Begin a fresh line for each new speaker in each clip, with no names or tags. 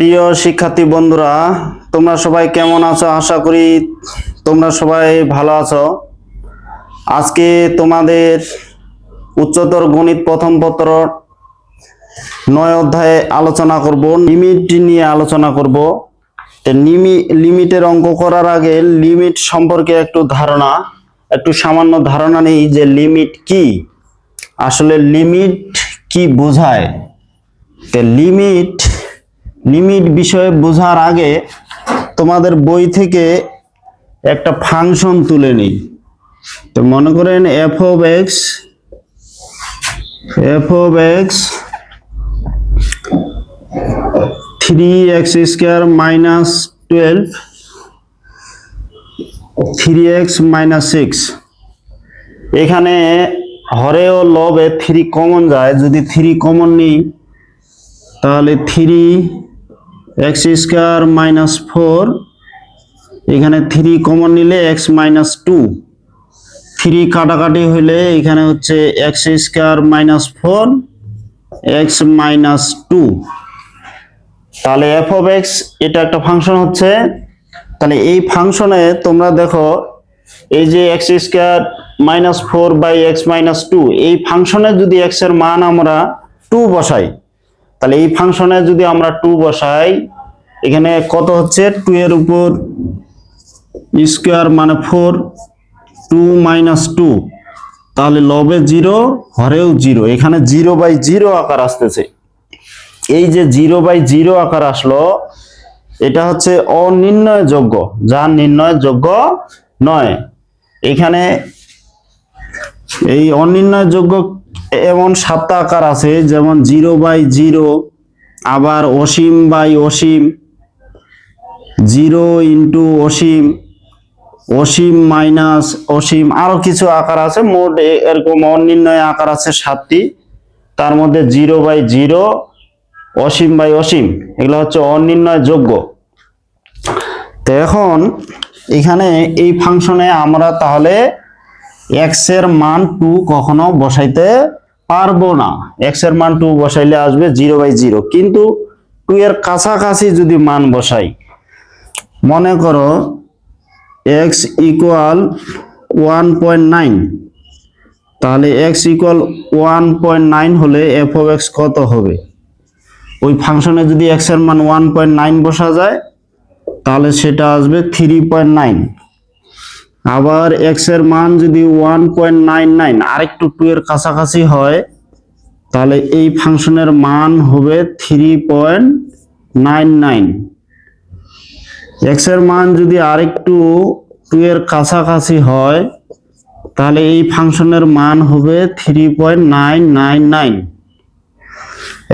প্রিয় শিক্ষার্থী বন্ধুরা, তোমরা সবাই কেমন আছো? আশা করি তোমরা সবাই ভালো আছো। আজকে তোমাদের উচ্চতর গণিত প্রথম পত্র নয় অধ্যায়ে আলোচনা করব, লিমিট নিয়ে আলোচনা করব। লিমি, লিমিটের অঙ্ক করার আগে লিমিট সম্পর্কে একটু ধারণা, একটু সামান্য ধারণা নেই যে লিমিট কি। আসলে লিমিট কি বোঝায়। লিমিট লিমিট বিষয়ে বোঝার আগে তোমাদের বই থেকে একটা ফাংশন তুলে নিই। তো মনে করেন f of x f of x three x square minus twelve three x minus six এখানে হরে ও লবে থ্রি কমন যায়। যদি থ্রি কমন নিই, তাহলে three x square minus four, এখানে থ্রি কমন নিলে এক্স মাইনাস টু। থ্রি কাটাকাটি হইলে এখানে হচ্ছে x square minus four, x minus two. তাহলে এফ অফ এক্স এটা একটা ফাংশন হচ্ছে। তাহলে এই ফাংশনে তোমরা দেখো, এই যে x square minus four by x minus two, এই ফাংশনে যদি এক্সের মান আমরা টু বসাই তাহলে এই ফাংশনে যদি আমরা টু বসাই, এখানে কত হচ্ছে? টু এর উপর স্কোয়ার মানে ফোর টু মাইনাস টু তাহলে লবে জিরো হরেও জিরো এখানে জিরো বাই জিরো আকার আসতেছে। এই যে জিরো বাই জিরো আকার আসলো, এটা হচ্ছে অনির্ণয়যোগ্য যা নির্ণয়যোগ্য নয়। এখানে এই অনির্ণয়যোগ্য এমন সাতটা আকার আছে, যেমন জিরো বাই জিরো, আবার অসীম বাই অসীম, জিরো ইন্টু অসীম অসীম মাইনাস অসীম, আরও কিছু আকার আছে, মোট এরকম অনির্ণয় আকার আছে সাতটি, তার মধ্যে জিরো বাই জিরো, অসীম বাই অসীম, এগুলো হচ্ছে অনির্ণয় যোগ্য তো এখন এখানে এই ফাংশনে আমরা তাহলে এক্সের মান টু কখনো বসাইতে পারব না। এক্সের মান টু বসাইলে আসবে জিরো বাই জিরো কিন্তু টু এর কাছাকাছি যদি মান বসাই, মনে করো x equal one point nine তাহলে x equal one point nine হলে এফ অফ এক্স কত হবে? ওই ফাংশনে যদি এক্সের মান ওয়ান পয়েন্ট নাইন বসা যায়, তাহলে সেটা আসবে থ্রি পয়েন্ট নাইন আবার এক্সের মান যদি ওয়ান পয়েন্ট নাইন নাইন আরেকটু টু এর কাছাকাছি হয়, তাহলে এই ফাংশনের মান হবে থ্রি পয়েন্ট নাইন নাইন এক্সের মান যদি আরেকটু টু এর কাছাকাছি হয়, তাহলে এই ফাংশনের মান হবে three point nine nine nine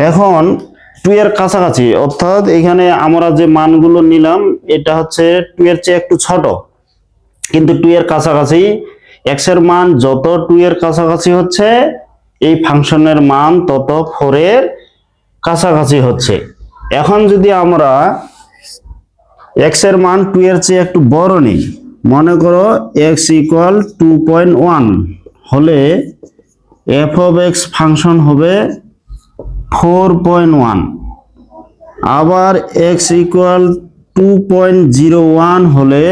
এখন টু এর কাছাকাছি, অর্থাৎ এখানে আমরা যে মানগুলো নিলাম, এটা হচ্ছে টু এর চেয়ে একটু ছোট। কিন্তু টু এর কাছাকাছি এক্সের মান যত টু এর কাছাকাছি হচ্ছে, এই ফাংশনের মান তত ফোর এর কাছাকাছি হচ্ছে। এখন যদি আমরা এক্সের মান টু এর চেয়ে একটু বড় নেই, মনে করো x equal two point one হলে এফ অফ এক্স ফাংশন হবে ফোর পয়েন্ট ওয়ান আবার x equal two point zero one হলে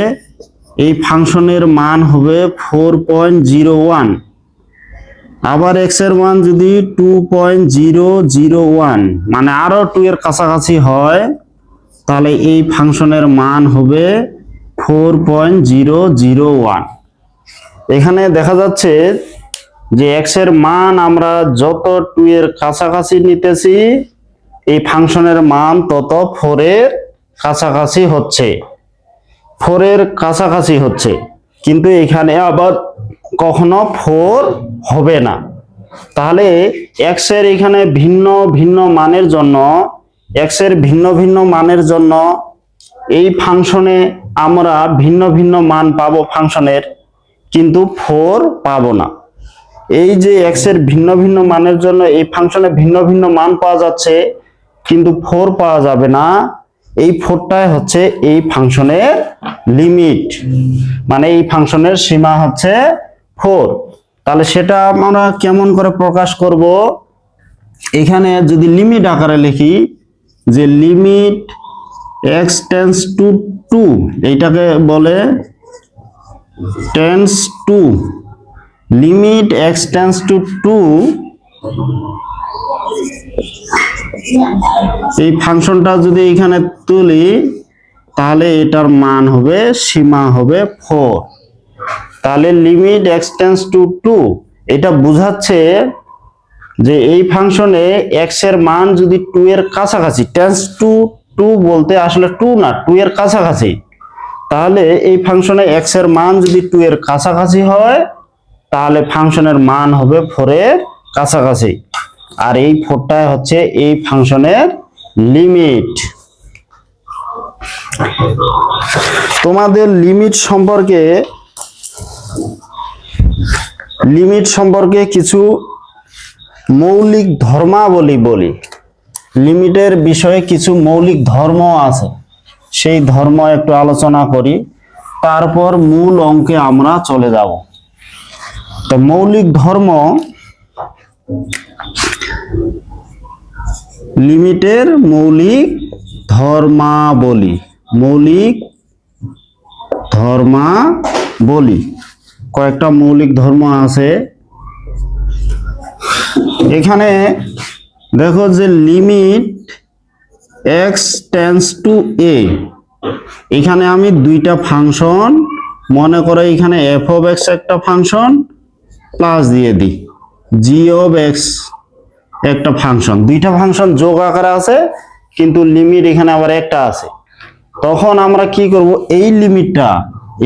এই ফাংশনের মান হবে ফোর পয়েন্ট জিরো ওয়ান আবার এক্সের মান যদি two point zero zero one মানে আরও টু এর কাছাকাছি হয়, তাহলে এই ফাংশনের মান হবে four point zero zero one এখানে দেখা যাচ্ছে যে এক্সের মান আমরা যত টু এর কাছাকাছি নিতেছি, এই ফাংশনের মান তত ফোর এর কাছাকাছি হচ্ছে। ফোর এর কাছাকাছি হচ্ছে। কিন্তু এখানে আবার কখনো ফোর হবে না। তাহলে এক্স এখানে ভিন্ন ভিন্ন মানের জন্য এক্স ভিন্ন ভিন্ন মানের জন্য এই ফাংশনে আমরা ভিন্ন ভিন্ন মান পাবো ফাংশনের, কিন্তু ফোর পাবো না। এই যে এক্স ভিন্ন ভিন্ন মানের জন্য এই ফাংশনে ভিন্ন ভিন্ন মান পাওয়া যাচ্ছে, কিন্তু ফোর পাওয়া যাবে না। এই ফোরটাই হচ্ছে এই ফাংশনের লিমিট। মানে এই ফাংশনের সীমা হচ্ছে ফোর। তাহলে সেটা আমরা কেমন করে প্রকাশ করব? এখানে যদি লিমিট আকারে লিখি, যে limit x tends to two এইটাকে বলে tends to limit x tends to two এই ফাংশনটা যদি এখানে তুলি, তাহলে এটার মান হবে, সীমা হবে ফোর তাহলে লিমিট এক্সটেন্স টু টু এটা বোঝাচ্ছে যে এই ফাংশনে এক্সের মান যদি টু এর কাছাকাছি টেন্স টু টু বলতে আসলে টু না টু এর কাছাকাছি। তাহলে এই ফাংশনে এক্সের মান যদি টু এর কাছাকাছি হয়, তাহলে ফাংশনের মান হবে ফোরের কাছাকাছি। আর এই ফোরটা হচ্ছে এই ফাংশনের লিমিট। তোমাদের লিমিট সম্পর্কে লিমিট সম্পর্কে কিছু মৌলিক ধর্মাবলী বলি। লিমিটের বিষয়ে কিছু মৌলিক ধর্ম আছে, সেই ধর্ম একটু আলোচনা করি। তারপর মূল অঙ্কে আমরা চলে যাব। তো মৌলিক ধর্ম লিমিটের মৌলিক ধর্মাবলী মৌলিক ধর্মাবলী। কয়েকটা মৌলিক ধর্ম আছে। এখানে দেখো যে limit x tends to a. এখানে আমি দুইটা ফাংশন, মনে করে এখানে এফ অফ এক্স একটা ফাংশন, প্লাস দিয়ে দিই। জি অফ এক্স একটা ফাংশন দুইটা ফাংশন যোগ আকারে আছে, কিন্তু লিমিট এখানে আবার একটা আছে। তখন আমরা কি করব? এই লিমিটটা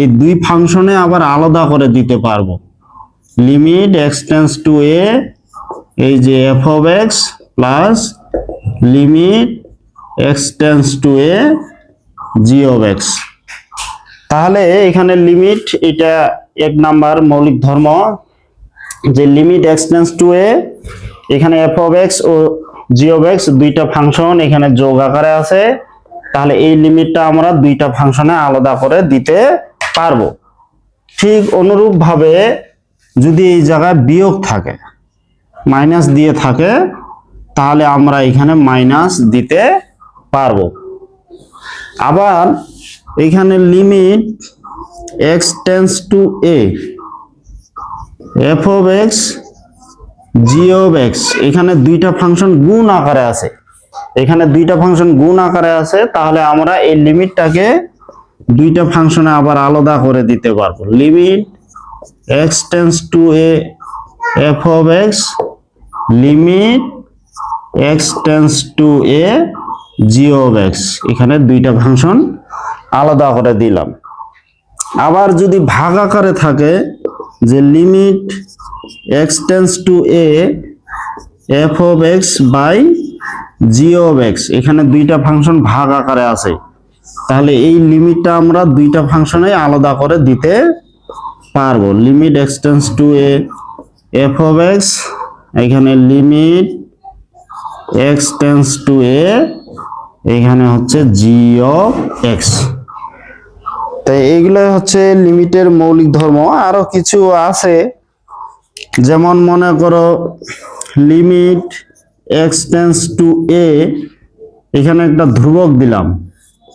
এই দুই ফাংশনে আবার আলাদা করে দিতে পারব। Limit x tends to a এই যে f of x plus limit x tends to a g of x তাহলে এখানে লিমিট এটা এক নাম্বার মৌলিক ধর্ম। যে limit x tends to a এখানে এফ অফ এক্স ও জি অফ এক্স দুইটা ফাংশন এখানে যোগ আকারে আছে। তাহলে এই লিমিটটা আমরা দুইটা ফাংশনে আলাদা করে দিতে পারব। ঠিক অনুরূপ ভাবে যদি এই জায়গায় বিয়োগ থাকে মাইনাস দিয়ে থাকে, তাহলে আমরা এখানে মাইনাস দিতে পারব। আবার এখানে limit x tends to a f of x g of x এখানে দুইটা ফাংশন গুণ আকারে আছে। এখানে দুইটা ফাংশন গুণ আকারে আছে, তাহলে আমরা এই লিমিটটাকে দুইটা ফাংশনে আবার আলাদা করে দিতে পারব। Limit x tends to a f of x limit x tends to a g x এখানে দুইটা ফাংশন আলাদা করে দিলাম। আবার যদি ভাগ আকারে থাকে, যে limit x tends to a f of x by g of x এখানে দুইটা ফাংশন ভাগ আকারে আছে। তাহলে এই লিমিটটা আমরা দুইটা ফাংশনে আলাদা করে দিতে পারব। Limit x tends to a f of x এখানে limit x tends to a এখানে হচ্ছে জি অফ এক্স তো এইগুলো হচ্ছে লিমিটের মৌলিক ধর্ম। আরও কিছু আছে যেমন মনে করো limit x tends to a এখানে একটা ধ্রুবক দিলাম।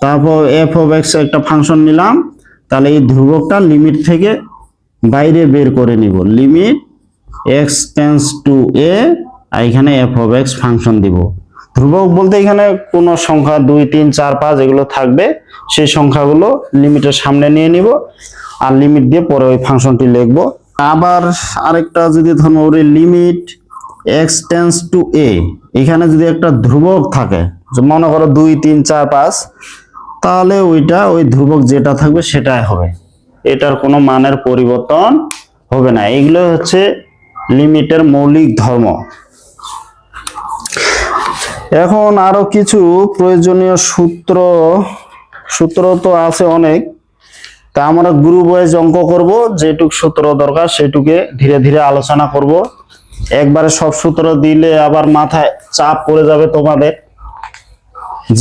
তারপর এফ অফ এক্স একটা ফাংশন নিলাম। তাহলে এই ধ্রুবকটা লিমিট থেকে বাইরে বের করে নিব। Limit x tends to a আর এখানে এফ অফ এক্স ফাংশন দিব। ধ্রুবক বলতে এখানে কোনো সংখ্যা দুই, তিন, চার, পাঁচ এগুলো থাকবে। সেই সংখ্যাগুলো লিমিটের সামনে নিয়ে নিব। আর লিমিট দিয়ে পরে ওই ফাংশনটি লিখব। আবার আরেকটা যদি ধর্ম limit x tends to a এখানে যদি একটা ধ্রুবক থাকে, মনে করো দুই, তিন, চার, পাঁচ, তাহলে ওইটা ওই ধ্রুবক যেটা থাকবে সেটাই হবে। এটার কোনো মানের পরিবর্তন হবে না। এগুলো হচ্ছে লিমিটের মৌলিক ধর্ম। এখন আরও কিছু প্রয়োজনীয় সূত্র সূত্র তো আছে অনেক। তা আমরা গ্রুপ ওয়াইজ অঙ্ক করব, যেটুক সূত্র দরকার সেটুকে ধীরে ধীরে আলোচনা করব। একবারে সব সূত্র দিলে আবার মাথায় চাপ পড়ে যাবে তোমাদের।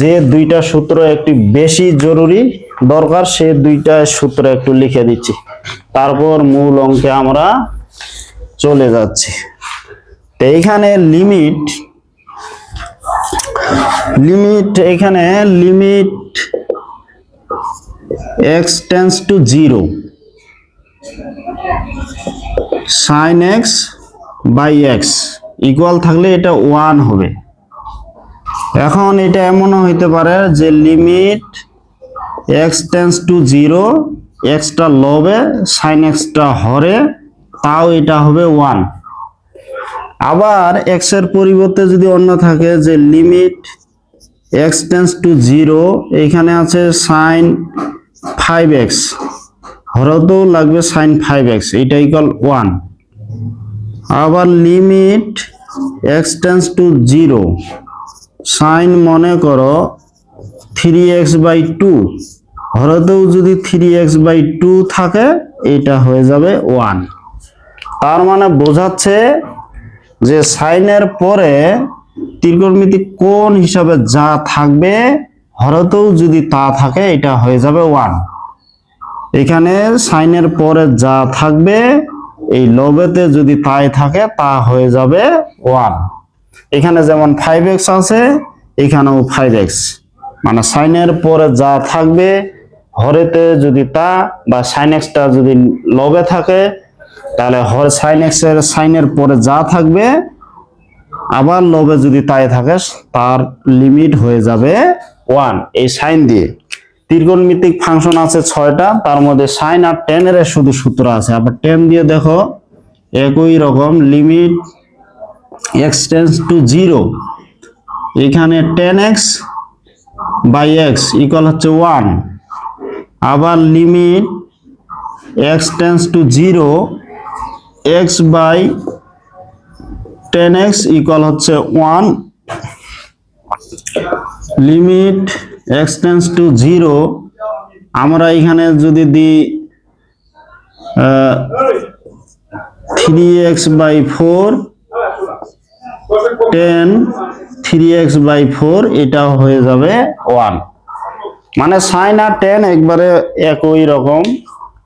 যে দুইটা সূত্র একটি বেশি জরুরি দরকার, সে দুইটা সূত্র একটু লিখে দিচ্ছি। তারপর মূল অঙ্কে আমরা চলে যাচ্ছি। তো এইখানে লিমিট লিমিট এখানে limit x tends to zero sine x by x equal থাকলে এটা ওয়ান হবে। এখন এটা এমনও হইতে পারে যে limit x tends to zero extra লবে সাইন এক্সটা হরে, তাও এটা হবে ওয়ান আবার এক্সের পরিবর্তে যদি অন্য থাকে যে limit x tends to zero এখানে আছে সাইন ফাইভ এক্স হরতেও লাগবে সাইন ফাইভ এক্স এটা ইকাল ওয়ান আবার limit x to zero sine মনে করো থ্রি এক্স বাই টু হরতেও যদি থ্রি এক্স বাই টু থাকে, এটা হয়ে যাবে ওয়ান তার মানে বোঝাচ্ছে যে সাইনের পরে ত্রিকোণমিতিক কোণ হিসাবে যা থাকবে হরতেও যদি তা থাকে, এটা হয়ে যাবে ওয়ান এখানে সাইনের পরে যা থাকবে, এই লবেতে যদি তাই থাকে, তা হয়ে যাবে ওয়ান এখানে যেমন ফাইভ এক্স আছে, এখানেও ফাইভ এক্স মানে সাইনের পরে যা থাকবে, হরেতে যদি তা বা সাইন এক্সটা যদি লবে থাকে, তাহলে হর সাইন এক্সের সাইনের পরে যা থাকবে, আবার লবে যদি তাই থাকে, তার লিমিট হয়ে যাবে ওয়ান, এই সাইন দিয়ে। ত্রিকোণমিতিক ফাংশন আছে ছয়টা, তার মধ্যে সাইন আর টেন এর শুধু সূত্র আছে। আবার টেন দিয়ে দেখো, একই রকম limit x tends to zero এখানে tan x by x equal হচ্ছে ওয়ান। আবার limit x tends to zero x by tan x equal হচ্ছে one. Limit x to zero আমরা এখানে যদি দিই three x by four tan three x by four এটা হয়ে যাবে ওয়ান মানে সাইন আর টেন একবারে একই রকম।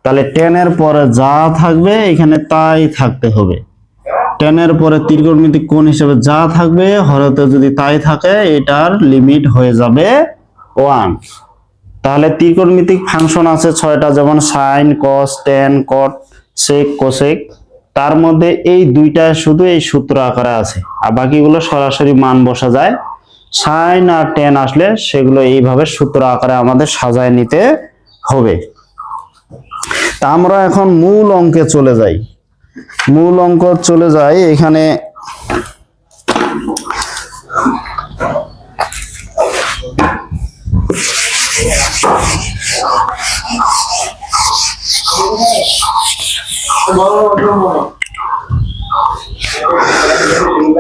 তাহলে টেনের পরে যা থাকবে, এখানে তাই থাকতে হবে। টেনের পরে ত্রিকোণমিতিক কোণ হিসেবে যা থাকবে, হরতে যদি তাই থাকে, এটার লিমিট হয়ে যাবে ওয়ান তাহলে ত্রিকোণমিতিক ফাংশন আছে ছয়টা, যেমন sine cos tan cot sec cosec তার মধ্যে এই দুইটা শুধু এই সূত্র আকারে আছে। আর বাকিগুলো সরাসরি মান বসা যায়। সাইন আর টেন আসলে সেগুলো এইভাবে সূত্র আকারে আমাদের সাজায় নিতে হবে। তা আমরা এখন মূল অঙ্কে চলে যাই। মূল অঙ্ক চলে যায় এখানে।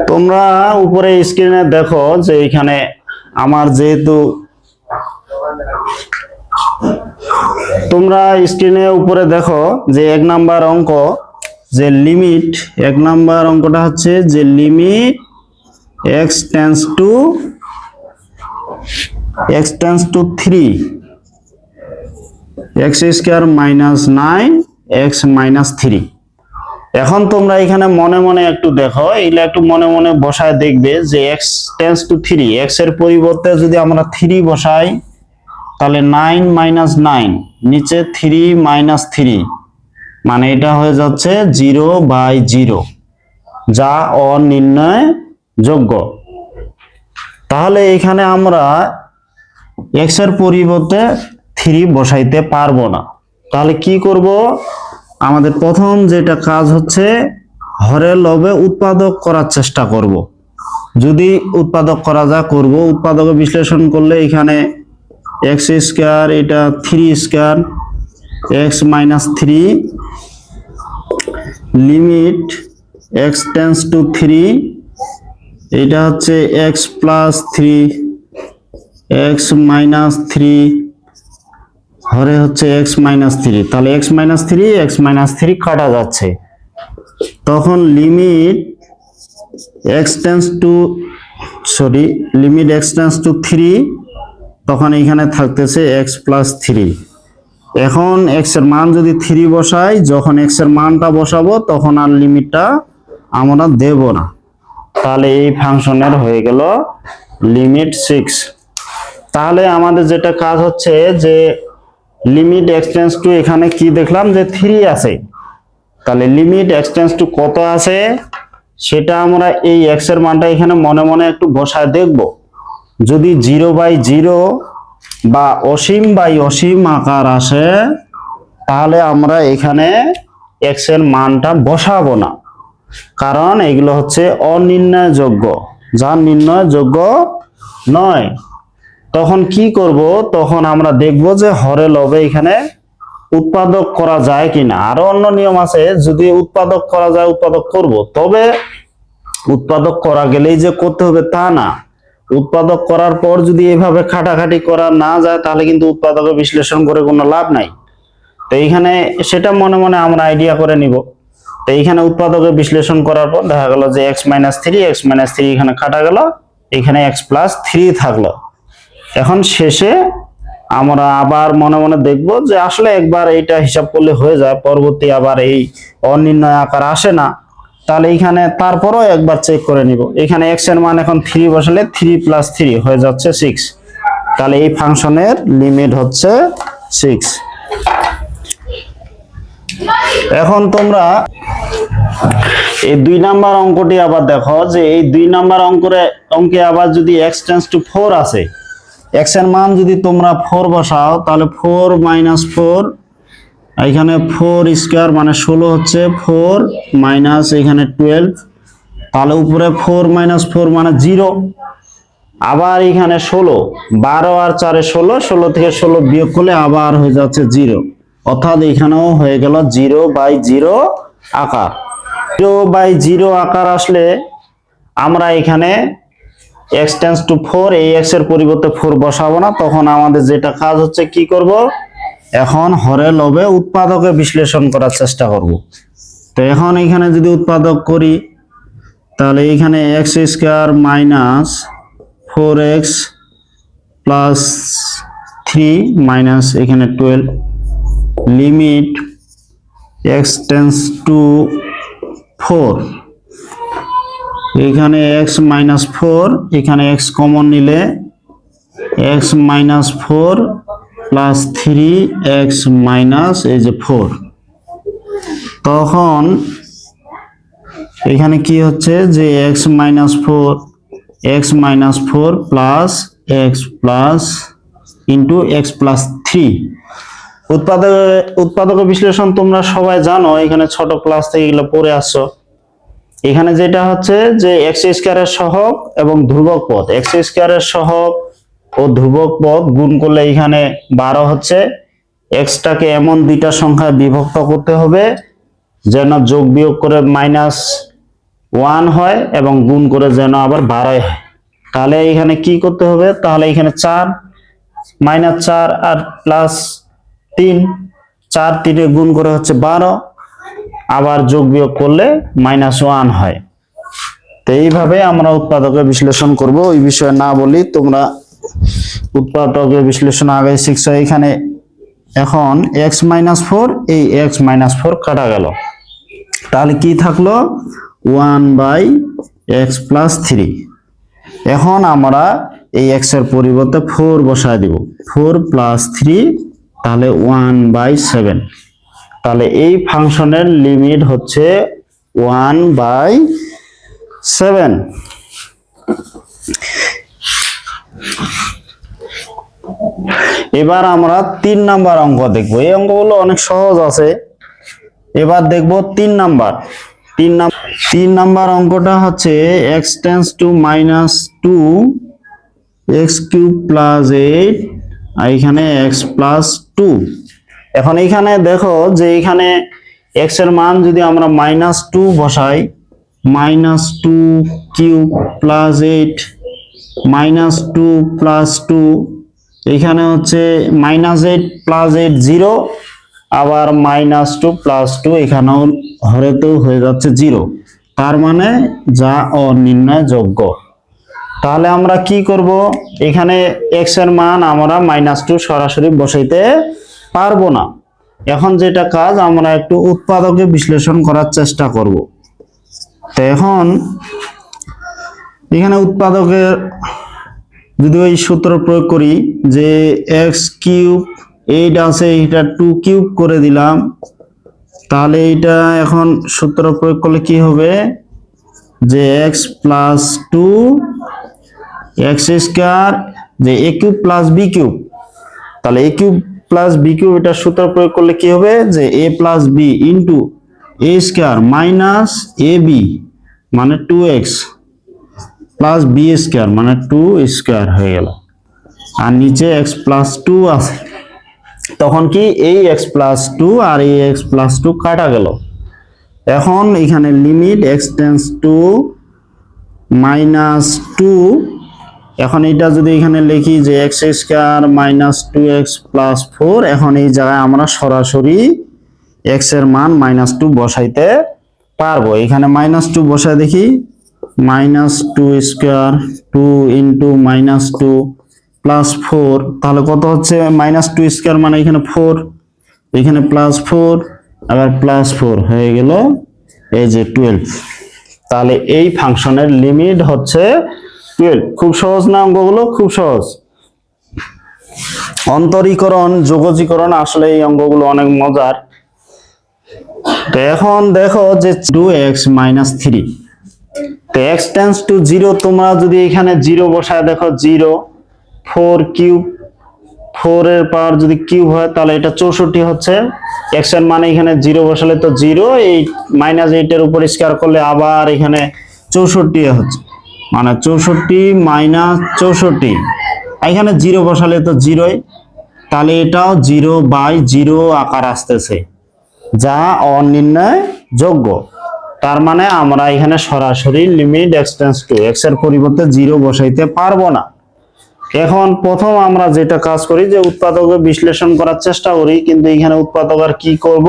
তোমরা উপরে স্ক্রিনে দেখো যে এখানে আমার যেহেতু তোমরা স্ক্রিনে উপরে দেখো যে এক নাম্বার অঙ্ক যে লিমিট এক নাম্বার অঙ্কটা হচ্ছে যে limit x tends to x tends to three x square minus nine x minus three এখন তোমরা এখানে মনে মনে একটু দেখো, এগুলো একটু মনে মনে বসায় দেখবে যে এক্স টেন্স টু থ্রি এক্সের পরিবর্তে যদি আমরা থ্রি বসাই, তাহলে নাইন মাইনাস নাইন নিচে থ্রি মাইনাস থ্রি মানে এটা হয়ে যাচ্ছে জিরো বাই জিরো, যা অনির্ণয় যোগ্য তাহলে এখানে আমরা এক্সের পরিবর্তে থ্রি বসাইতে পারব না। তাহলে কি করব? আমাদের প্রথম যেটা কাজ হচ্ছে হরে লবে উৎপাদক করার চেষ্টা করব। যদি উৎপাদক করা যা করব, উৎপাদক বিশ্লেষণ করলে এখানে এক্স স্কোয়ার এটা three square x minus three limit x tends to three এটা হচ্ছে x plus three, x minus three হরে হচ্ছে এক্স মাইনাস থ্রি। তাহলে x minus three, x minus three কাটা যাচ্ছে। তখন limit x tends to, sorry, limit x tends to three, তখন এখানে থাকতেছে এক্স প্লাস থ্রি। এখন এক্সের মান যদি থ্রি বসাই, যখন এক্সের মানটা বসাবো, তখন আর লিমিটটা আমরা দেব না। তাহলে এই ফাংশনের হয়ে গেল লিমিট সিক্স তাহলে আমাদের যেটা কাজ হচ্ছে যে লিমিট এক্সটেন্স টু এখানে কি দেখলাম? যে থ্রি আছে। তাহলে লিমিট এক্সটেন্স টু কত আছে? সেটা আমরা এই এক্সের মানটা এখানে মনে মনে একটু বসায় দেখব। যদি জিরো বাই জিরো বা অসীম বাই অসীম আকার আসে, তাহলে আমরা এখানে এক্সের মানটা বসাবো না। কারণ এগুলো হচ্ছে অনির্ণয়যোগ্য। যা নির্ণয়যোগ্য নয়। তখন কি করব? তখন আমরা দেখব যে হরে লবে এখানে উৎপাদক করা যায় কিনা। আরও অন্য নিয়ম আছে, যদি উৎপাদক করা যায় উৎপাদক করব। তবে উৎপাদক করা গেলেই যে করতে হবে তা না। উৎপাদক করার পর যদি এভাবে খাটাখাটি করা না যায়, তাহলে কিন্তু উৎপাদকে বিশ্লেষণ করে কোনো লাভ নাই। তো এইখানে সেটা মনে মনে আমরা আইডিয়া করে নিব। তো এইখানে উৎপাদকে বিশ্লেষণ করার পর দেখা গেল যে x minus three x minus three এখানে কাটা গেল, এখানে এক্স প্লাস থ্রি থাকল। এখন শেষে আমরা আবার মনে মনে দেখব যে আসলে একবার এইটা হিসাব করলে হয়ে যায়, পরবর্তী আবার এই অনির্ণয় আকার আসে না। তাহলে এখানে তারপরও একবার চেক করে নিব। এখানে এক্সের মান এখন থ্রি বসালে থ্রি প্লাস থ্রি হয়ে যাচ্ছে সিক্স তাহলে এই ফাংশনের লিমিট হচ্ছে সিক্স এখন তোমরা এই দুই নাম্বার অঙ্কটি আবার দেখো যে এই দুই নাম্বার অঙ্করে, অঙ্কে আবার যদি এক্স টেন্স টু ফোর আছে এক্সের মান যদি তোমরা ফোর বসাও, তাহলে ফোর মাইনাস ফোর এখানে ফোর স্কোয়ার মানে ষোলো হচ্ছে ফোর মাইনাস এখানে টুয়েলভ তাহলে উপরে ফোর মাইনাস ফোর মানে জিরো আবার এখানে ষোলো, বারো আর চারে ষোলো ষোলো থেকে ষোলো বিয়োগ করলে আবার হয়ে যাচ্ছে জিরো অর্থাৎ এখানেও হয়ে গেল জিরো বাই জিরো আকার। জিরো বাই জিরো আকার আসলে আমরা এখানে এক্স টেন্স টু ফোর এই এক্সের পরিবর্তে ফোর বসাবো না, তখন আমাদের যেটা কাজ হচ্ছে কি করব? এখন হরে লবে উৎপাদকে বিশ্লেষণ করার চেষ্টা করব। তো এখন এখানে যদি উৎপাদক করি, তাহলে এখানে x square minus four x plus three minus এখানে twelve limit x tends to four এখানে এক্স মাইনাস ফোর এখানে এক্স কমন নিলে x minus four plus three x minus এই যে ফোর তখন এখানে কি হচ্ছে যে x minus four x minus four plus x plus into x plus three উৎপাদক উৎপাদক বিশ্লেষণ তোমরা সবাই জানো, এখানে ছোট ক্লাস থেকে এগুলো পড়ে আসছো এখানে যেটা হচ্ছে যে এক্স স্কোয়ারের সহগ এবং ধ্রুবক পদ। এক্স স্কোয়ারের সহগ ও ধ্রুবক পদ গুণ করলে এখানে বারো হচ্ছে। এক্সটাকে এমন দুইটা সংখ্যায় বিভক্ত করতে হবে যেন যোগ বিয়োগ করে মাইনাস ওয়ান হয় এবং গুণ করে যেন আবার বারোয় হয়। তাহলে এখানে কি করতে হবে? তাহলে এখানে চার মাইনাস চার আর প্লাস তিন, চার তিনে গুণ করে হচ্ছে বারো, আবার যোগ বিয়োগ করলে মাইনাস ওয়ান হয়। তো এইভাবে আমরা উৎপাদকের বিশ্লেষণ করব। ওই বিষয়ে না বলি তোমরা উৎপাদকের বিশ্লেষণ আগে শিখছো এখানে এখন এক্স মাইনাস ফোর এই এক্স মাইনাস ফোর কাটা গেল। তাহলে কি থাকল? One by x plus three এখন আমরা এই এক্সের পরিবর্তে ফোর বসায় দিব। ফোর প্লাস থ্রি তাহলে ওয়ান বাই সেভেন তাহলে এই ফাংশনের লিমিট হচ্ছে ওয়ান বাই সেভেন এবার আমরা তিন নাম্বার অঙ্ক দেখব। এই অঙ্কগুলো অনেক সহজ আছে। এবার দেখব তিন নাম্বার। তিন নাম্বার তিন নাম্বার অঙ্কটা হচ্ছে x tends to minus two x cube plus eight আর এখানে এক্স প্লাস টু এখন এইখানে দেখো যে এখানে এক্সের মান যদি আমরা মাইনাস টু বসাই minus two cube plus eight minus two plus two এখানে হচ্ছে minus eight plus eight zero আবার মাইনাস টু প্লাস টু এখানেও হরেতেও হয়ে যাচ্ছে জিরো তার মানে যা অনির্ণয়যোগ্য। তাহলে আমরা কি করব? এখানে এক্সের মান আমরা মাইনাস টু সরাসরি বসাইতে পারব না। এখন যেটা কাজ, আমরা একটু উৎপাদকে বিশ্লেষণ করার চেষ্টা করব। তো এখন এখানে উৎপাদকের যদি ওই সূত্র প্রয়োগ করি যে এক্স কিউব এইট আছে এটা টু কিউব করে দিলাম, তাহলে এইটা এখন সূত্র প্রয়োগ করলে কি হবে? যে x plus two x square যে a cube plus b cube. তাহলে a cube plus b cube এটা সূত্র প্রয়োগ করলে কি হবে? যে a plus b into a square minus a b মানে two x plus b square মানে টু স্কোয়ার হয়ে গেল। আর নিচে এক্স প্লাস টু আছে। তখন কি এই এক্স প্লাস টু আর এই এক্স প্লাস টু কাটা গেল। এখন এখানে limit x tends to minus two এখন এটা যদি এখানে লিখি যে x square minus two x plus four এখন এই জায়গায় আমরা সরাসরি এক্সের মান মাইনাস টু বসাইতে পারব। এখানে মাইনাস টু বসায় দেখি। Minus two square two into minus two plus four, তাহলে কত হচ্ছে? মাইনাস টু স্কোয়ার মানে এখানে ফোর, এখানে প্লাস ফোর, আবার প্লাস ফোর হয়ে গেল এই যে টুয়েলভ। তাহলে এই ফাংশনের লিমিট হচ্ছে টুয়েলভ। খুব সহজ না অঙ্কগুলো? খুব সহজ। অন্তরীকরণ, যোগজীকরণ আসলে এই অঙ্কগুলো অনেক মজার। এখন দেখো যে টু এক্স মাইনাস থ্রি তো এক্স টেন্স টু জিরো তোমরা যদি এখানে জিরো বসায় দেখো জিরো ফোর কিউব ফোর এর পাওয়ার যদি কিউব হয়, তাহলে এটা চৌষট্টি হচ্ছে। এক্সের মানে এখানে জিরো বসালে তো জিরো এই মাইনাস এইটের উপর স্কোয়ার করলে আবার এখানে চৌষট্টি হচ্ছে। মানে চৌষট্টি মাইনাস চৌষট্টি। এখানে জিরো বসালে তো জিরোই তাহলে এটাও জিরো বাই জিরো আকার আসতেছে, যা অনির্ণয় যোগ্য তার মানে আমরা এখানে সরাসরি লিমিট এক্সটেন্স টু এক্সের পরিবর্তে জিরো বসাইতে পারব না। এখন প্রথম আমরা যেটা কাজ করি যে উৎপাদকে বিশ্লেষণ করার চেষ্টা করি, কিন্তু এখানে উৎপাদক আর কি করব?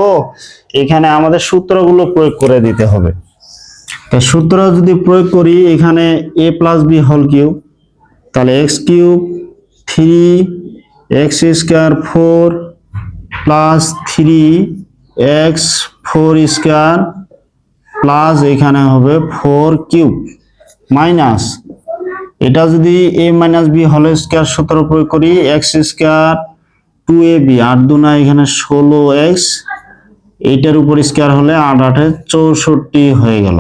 এখানে আমাদের সূত্রগুলো প্রয়োগ করে দিতে হবে। তো সূত্র যদি প্রয়োগ করি, এখানে এ প্লাস বি হল কিউব তাহলে x cube three x square four plus three x four square plus এখানে হবে ফোর কিউব মাইনাস। এটা যদি a minus b whole square সূত্র প্রয়োগ করি, x square two a b, আট দুনা এখানে ষোলো এক্স, এইটার উপর স্কোয়ার হলে আট আটে চৌষট্টি হয়ে গেল।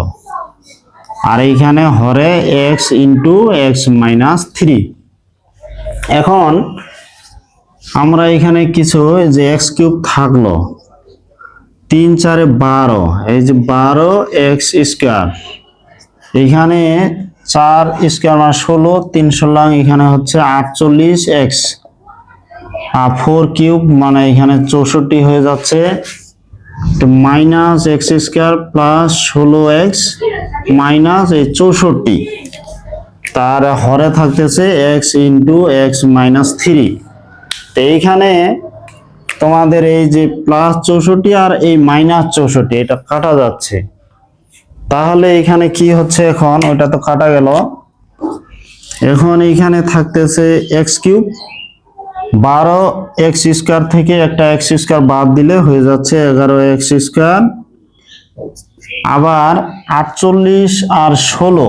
আর এইখানে হরে x into x minus three. এখন আমরা এখানে কিছু যে এক্স কিউব থাকল তিন চারে বারো, এই যে বারো এক্স স্কোয়ার। এখানে চার স্কোয়ার মানে ষোলো, তিন ষোলাং এখানে হচ্ছে আটচল্লিশ এক্স। আর ফোর কিউব মানে এখানে চৌষট্টি হয়ে যাচ্ছে। মাইনাস এক্স স্কোয়ার প্লাস ষোলো এক্স মাইনাস এই চৌষট্টি। তার হরে থাকতেছে x into x minus three. তো এইখানে তোমাদের এই যে প্লাস চৌষট্টি আর এই মাইনাস চৌষট্টি, এটা কাটা যাচ্ছে। তাহলে এখানে কি হচ্ছে এখন? ওটা তো কাটা গেল। এখন এইখানে থাকতেছে এক্স কিউব বারো এক্স স্কোয়ার থেকে একটা এক্স স্কোয়ার বাদ দিলে হয়ে যাচ্ছে এগারো এক্স স্কোয়ার আবার আটচল্লিশ আর ষোলো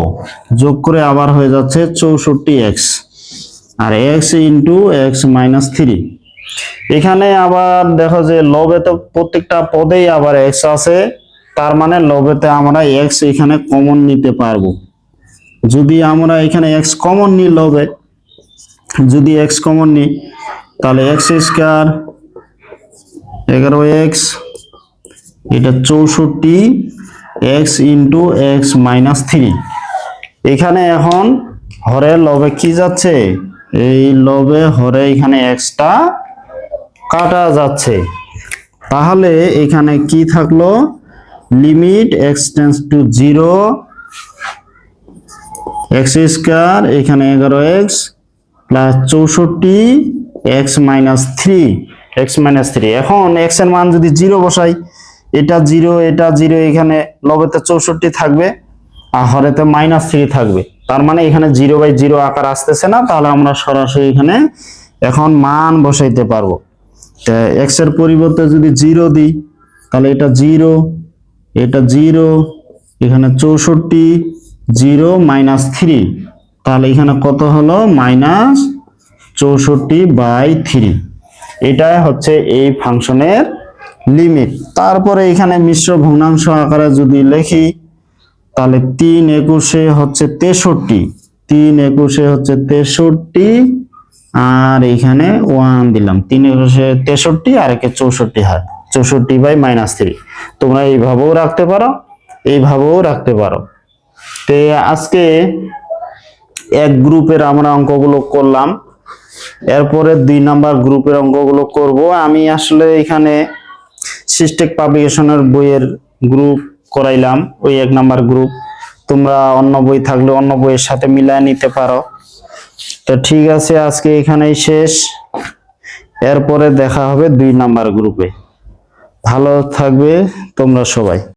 যোগ করে আবার হয়ে যাচ্ছে চৌষট্টি এক্স আর x into x minus three এখানে আবার দেখো যে লবে তো প্রত্যেকটা পদেই আবার এক্স আছে, তার মানে লবেতে আমরা এক্স এখানে কমন নিতে পারব। যদি আমরা এখানে এক্স কমন নিই লবে, যদি এক্স কমন নিই, তাহলে এক্স স্কোয়ার এগারো এক্স এটা চৌষট্টি x into x minus three এখানে এখন হরে লবে কি যাচ্ছে? এই লবে হরে এখানে এক্সটা যাচ্ছে। তাহলে এখানে কি থাকল? Limit x tends to zero, x square এখানে এগারো এক্স, প্লাস চৌষট্টি, x minus three, x minus three. এখন এক্সের মান যদি জিরো বসাই, এটা জিরো এটা জিরো, এখানে লবেতে চৌষট্টি থাকবে আর হরেতে মাইনাস থ্রি থাকবে। তার মানে এখানে জিরো বাই জিরো আকার আসতেছে না, তাহলে আমরা সরাসরি এখানে এখন মান বসাইতে পারব। এক্সের পরিবর্তে যদি জিরো দিই, তাহলে এটা জিরো এটা জিরো এখানে চৌষট্টি জিরো মাইনাস থ্রি তাহলে এখানে কত হলো? মাইনাস চৌষট্টি বাই থ্রি এটাই হচ্ছে এই ফাংশনের লিমিট তারপরে এখানে মিশ্র ভগ্নাংশ আকারে যদি লিখি, তাহলে তিন একুশে হচ্ছে তেষট্টি। তিন একুশে হচ্ছে তেষট্টি আর এখানে ওয়ান দিলাম। তিন একুশে তেষট্টি, আর একে চৌষট্টি হয়। চৌষট্টি বাই মাইনাস থ্রি তোমরা এইভাবেও রাখতে পারো, এইভাবেও রাখতে পারো। তে আজকে এক গ্রুপের আমরা অঙ্কগুলো করলাম। এরপরে দুই নাম্বার গ্রুপের অঙ্কগুলো করব। আমি আসলে এখানে সিস্টেক পাবলিকেশনের বইয়ের গ্রুপ করাইলাম, ওই এক নাম্বার গ্রুপ তোমরা অন্য বই থাকলে অন্য বইয়ের সাথে মিলায় নিতে পারো। তো ঠিক আছে, আজকে এখানেই শেষ। এরপরে দেখা হবে দুই নাম্বার গ্রুপে। ভালো থাকবে তোমরা সবাই।